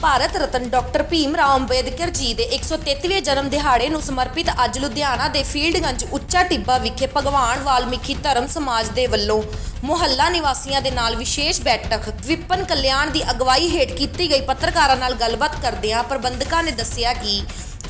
Bharat Ratna doctor Bhim Rao Ambedkar ji ਦੇ 133ਵੇਂ ਜਨਮ ਦਿਹਾੜੇ ਨੂੰ ਸਮਰਪਿਤ ਅੱਜ ਲੁਧਿਆਣਾ ਦੇ ਫੀਲਡਗੰਜ ਉੱਚਾ ਟਿੱਬਾ ਵਿਖੇ ਭਗਵਾਨ ਵਾਲਮੀਕੀ ਧਰਮ ਸਮਾਜ ਦੇ ਵੱਲੋਂ ਮੁਹੱਲਾ ਨਿਵਾਸੀਆਂ ਦੇ ਨਾਲ ਵਿਸ਼ੇਸ਼ ਬੈਠਕ, ਵਿਪਨ ਕਲਿਆਣ ਦੀ ਅਗਵਾਈ ਹੇਠ ਕੀਤੀ ਗਈ ਪੱਤਰਕਾਰਾਂ ਨਾਲ ਗੱਲਬਾਤ ਕਰਦਿਆਂ ਪ੍ਰਬੰਧਕਾਂ ਨੇ ਦੱਸਿਆ ਕਿ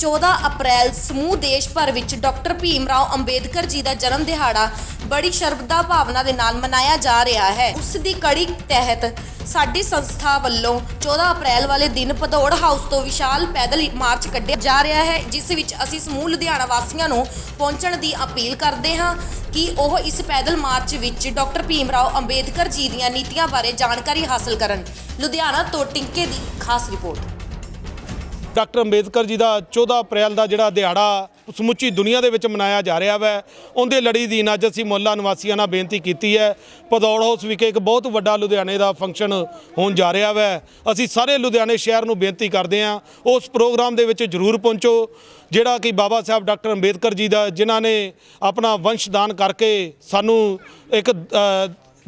14 ਅਪ੍ਰੈਲ ਸਮੂਹ ਦੇਸ਼ ਭਰ ਵਿੱਚ ਡਾਕਟਰ ਭੀਮ ਰਾਓ ਅੰਬੇਦਕਰ ਜੀ ਦਾ ਜਨਮ ਦਿਹਾੜਾ ਬੜੀ ਸ਼ਰਧਾ ਭਾਵਨਾ ਦੇ ਨਾਲ ਮਨਾਇਆ ਜਾ ਰਿਹਾ ਹੈ। ਉਸ ਦੀ ਕੜੀ ਤਹਿਤ ਸਾਡੀ ਸੰਸਥਾ ਵੱਲੋਂ 14 ਅਪ੍ਰੈਲ ਵਾਲੇ ਦਿਨ ਭਦੌੜ ਹਾਊਸ ਤੋਂ ਵਿਸ਼ਾਲ ਪੈਦਲ ਮਾਰਚ ਕੱਢਿਆ ਜਾ ਰਿਹਾ ਹੈ, ਜਿਸ ਵਿੱਚ ਅਸੀਂ ਸਮੂਹ ਲੁਧਿਆਣਾ ਵਾਸੀਆਂ ਨੂੰ ਪਹੁੰਚਣ ਦੀ ਅਪੀਲ ਕਰਦੇ ਹਾਂ ਕਿ ਉਹ ਇਸ ਪੈਦਲ ਮਾਰਚ ਵਿੱਚ ਡਾਕਟਰ ਭੀਮ ਰਾਓ ਅੰਬੇਦਕਰ ਜੀ ਦੀਆਂ ਨੀਤੀਆਂ ਬਾਰੇ ਜਾਣਕਾਰੀ ਹਾਸਲ ਕਰਨ। ਲੁਧਿਆਣਾ ਤੋਂ ਟਿੰਕੇ ਦੀ ਖਾਸ ਰਿਪੋਰਟ। ਡਾਕਟਰ ਅੰਬੇਦਕਰ ਜੀ ਦਾ 14 ਅਪ੍ਰੈਲ ਦਾ ਜਿਹੜਾ ਦਿਹਾੜਾ ਸਮੁੱਚੀ ਦੁਨੀਆ ਦੇ ਵਿੱਚ ਮਨਾਇਆ ਜਾ ਰਿਹਾ ਵੈ। ਉਹਦੇ ਲੜੀ ਦੀ ਅੱਜ ਅਸੀਂ ਮੁਹੱਲਾ ਨਿਵਾਸੀਆਂ ਨਾਲ ਬੇਨਤੀ ਕੀਤੀ ਹੈ। ਪਦੌੜ ਹਾਊਸ ਵਿਖੇ ਇੱਕ ਬਹੁਤ ਵੱਡਾ ਲੁਧਿਆਣੇ ਦਾ ਫੰਕਸ਼ਨ ਹੋਣ ਜਾ ਰਿਹਾ ਵੈ। ਅਸੀਂ ਸਾਰੇ ਲੁਧਿਆਣੇ ਸ਼ਹਿਰ ਨੂੰ ਬੇਨਤੀ ਕਰਦੇ ਹਾਂ, ਉਸ ਪ੍ਰੋਗਰਾਮ ਦੇ ਵਿੱਚ ਜਰੂਰ ਪਹੁੰਚੋ, ਜਿਹੜਾ ਕਿ ਬਾਬਾ ਸਾਹਿਬ ਡਾਕਟਰ ਅੰਬੇਦਕਰ ਜੀ ਦਾ, ਜਿਨ੍ਹਾਂ ਨੇ ਆਪਣਾ ਵੰਸ਼ਦਾਨ ਕਰਕੇ ਸਾਨੂੰ ਇੱਕ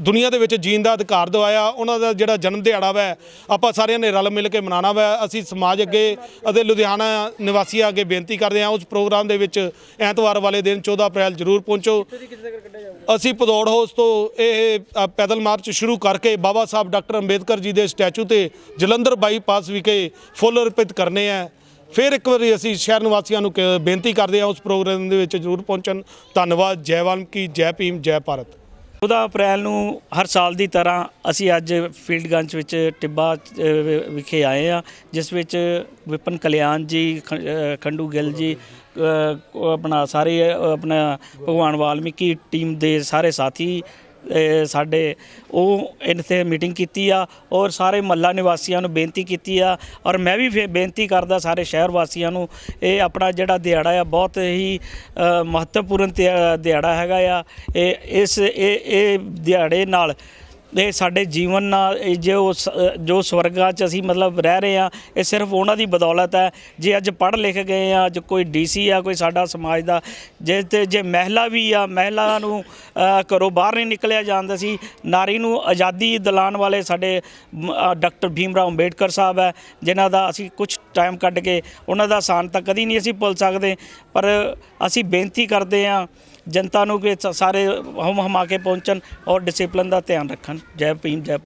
ਦੁਨੀਆ ਦੇ ਵਿੱਚ ਜੀਣ ਦਾ ਅਧਿਕਾਰ ਦਿਵਾਇਆ, ਉਹਨਾਂ ਦਾ ਜਿਹੜਾ ਜਨਮ ਦਿਹਾੜਾ ਵੈ, ਆਪਾਂ ਸਾਰਿਆਂ ਨੇ ਰਲ ਮਿਲ ਕੇ ਮਨਾਉਣਾ ਵਾ। ਅਸੀਂ ਸਮਾਜ ਅੱਗੇ ਅਤੇ ਲੁਧਿਆਣਾ ਨਿਵਾਸੀਆਂ ਅੱਗੇ ਬੇਨਤੀ ਕਰਦੇ ਹਾਂ, ਉਸ ਪ੍ਰੋਗਰਾਮ ਦੇ ਵਿੱਚ ਐਤਵਾਰ ਵਾਲੇ ਦਿਨ 14 ਅਪ੍ਰੈਲ ਜ਼ਰੂਰ ਪਹੁੰਚੋ। ਅਸੀਂ ਪਦੌੜ ਹਾਊਸ ਤੋਂ ਇਹ ਪੈਦਲ ਮਾਰਚ ਸ਼ੁਰੂ ਕਰਕੇ ਬਾਬਾ ਸਾਹਿਬ ਡਾਕਟਰ ਅੰਬੇਦਕਰ ਜੀ ਦੇ ਸਟੈਚੂ ਤੇ ਜਲੰਧਰ ਬਾਈਪਾਸ ਵਿਖੇ ਫੁੱਲ ਅਰਪਿਤ ਕਰਨੇ ਆ ਫਿਰ ਇੱਕ ਵਾਰੀ ਅਸੀਂ ਸ਼ਹਿਰ ਨਿਵਾਸੀਆਂ ਨੂੰ ਕ- ਬੇਨਤੀ ਕਰਦੇ ਹਾਂ, ਉਸ ਪ੍ਰੋਗਰਾਮ ਦੇ ਵਿੱਚ ਜ਼ਰੂਰ ਪਹੁੰਚਣ। ਧੰਨਵਾਦ, ਜੈ ਵਾਲਮੀਕੀ, ਜੈ ਭੀਮ, ਜੈ ਭਾਰਤ। 14 ਅਪ੍ਰੈਲ ਨੂੰ ਹਰ ਸਾਲ ਦੀ ਤਰ੍ਹਾਂ ਅਸੀਂ ਅੱਜ ਫੀਲਡਗੰਜ ਵਿੱਚ ਟਿੱਬਾ ਵਿਖੇ ਆਏ ਆ ਜਿਸ ਵਿੱਚ ਵਿਪਨ ਕਲਿਆਣ ਜੀ ਖੰਡੂ ਗਿੱਲ ਜੀ ਆਪਣਾ ਸਾਰੇ ਆਪਣਾ ਭਗਵਾਨ ਵਾਲਮੀਕੀ ਟੀਮ ਦੇ ਸਾਰੇ ਸਾਥੀ ਸਾਡੇ ਉਹ ਇੱਥੇ ਮੀਟਿੰਗ ਕੀਤੀ ਆ ਔਰ ਸਾਰੇ ਮੱਲਾ ਨਿਵਾਸੀਆਂ ਨੂੰ ਬੇਨਤੀ ਕੀਤੀ ਆ ਔਰ ਮੈਂ ਵੀ ਫੇ ਬੇਨਤੀ ਕਰਦਾ ਸਾਰੇ ਸ਼ਹਿਰ ਵਾਸੀਆਂ ਨੂੰ, ਇਹ ਆਪਣਾ ਜਿਹੜਾ ਦਿਹਾੜਾ ਆ ਬਹੁਤ ਹੀ ਮਹੱਤਵਪੂਰਨ ਦਿਹਾੜਾ ਹੈਗਾ ਆ। ਇਹ, ਇਸ, ਇਹ ਇਹ ਦਿਹਾੜੇ ਨਾਲ ਇਹ ਸਾਡੇ ਜੀਵਨ ਨਾਲ ਜੋ ਸ- ਜੋ ਸਵਰਗਾਂ 'ਚ ਅਸੀਂ ਮਤਲਬ ਰਹਿ ਰਹੇ ਆ, ਇਹ ਸਿਰਫ ਉਹਨਾਂ ਦੀ ਬਦੌਲਤ ਹੈ। ਜੇ ਅੱਜ ਪੜ੍ਹ ਲਿਖ ਗਏ ਆ, ਅੱਜ ਕੋਈ ਡੀਸੀ ਆ, ਕੋਈ ਸਾਡਾ ਸਮਾਜ ਦਾ, ਜੇ ਤੇ, ਜੇ ਮਹਿਲਾ ਵੀ ਆ, ਮਹਿਲਾ ਨੂੰ ਘਰੋਂ ਬਾਹਰ ਨਹੀਂ ਨਿਕਲਿਆ ਜਾਂਦਾ ਸੀ। ਨਾਰੀ ਨੂੰ ਆਜ਼ਾਦੀ ਦਿਲਾਉਣ ਵਾਲੇ ਸਾਡੇ ਡਾਕਟਰ ਭੀਮ ਰਾਓ ਅੰਬੇਡਕਰ ਸਾਹਿਬ ਹੈ, ਜਿਨ੍ਹਾਂ ਦਾ ਅਸੀਂ ਕੁਝ ਟਾਈਮ ਕੱਢ ਕੇ ਉਹਨਾਂ ਦਾ ਸਾਨ ਤਾਂ ਕਦੀ ਨਹੀਂ ਅਸੀਂ ਭੁੱਲ ਸਕਦੇ। ਪਰ ਅਸੀਂ ਬੇਨਤੀ ਕਰਦੇ ਹਾਂ, ਜਨਤਾ ਨੂੰ ਕਿ ਸਾਰੇ ਹਮ, ਹਮਾ ਕੇ ਪਹੁੰਚਣ ਔਰ ਡਿਸਪਲਿਨ ਦਾ ਧਿਆਨ ਰੱਖਣ। ਜੈ ਭੀਮ, ਜੈ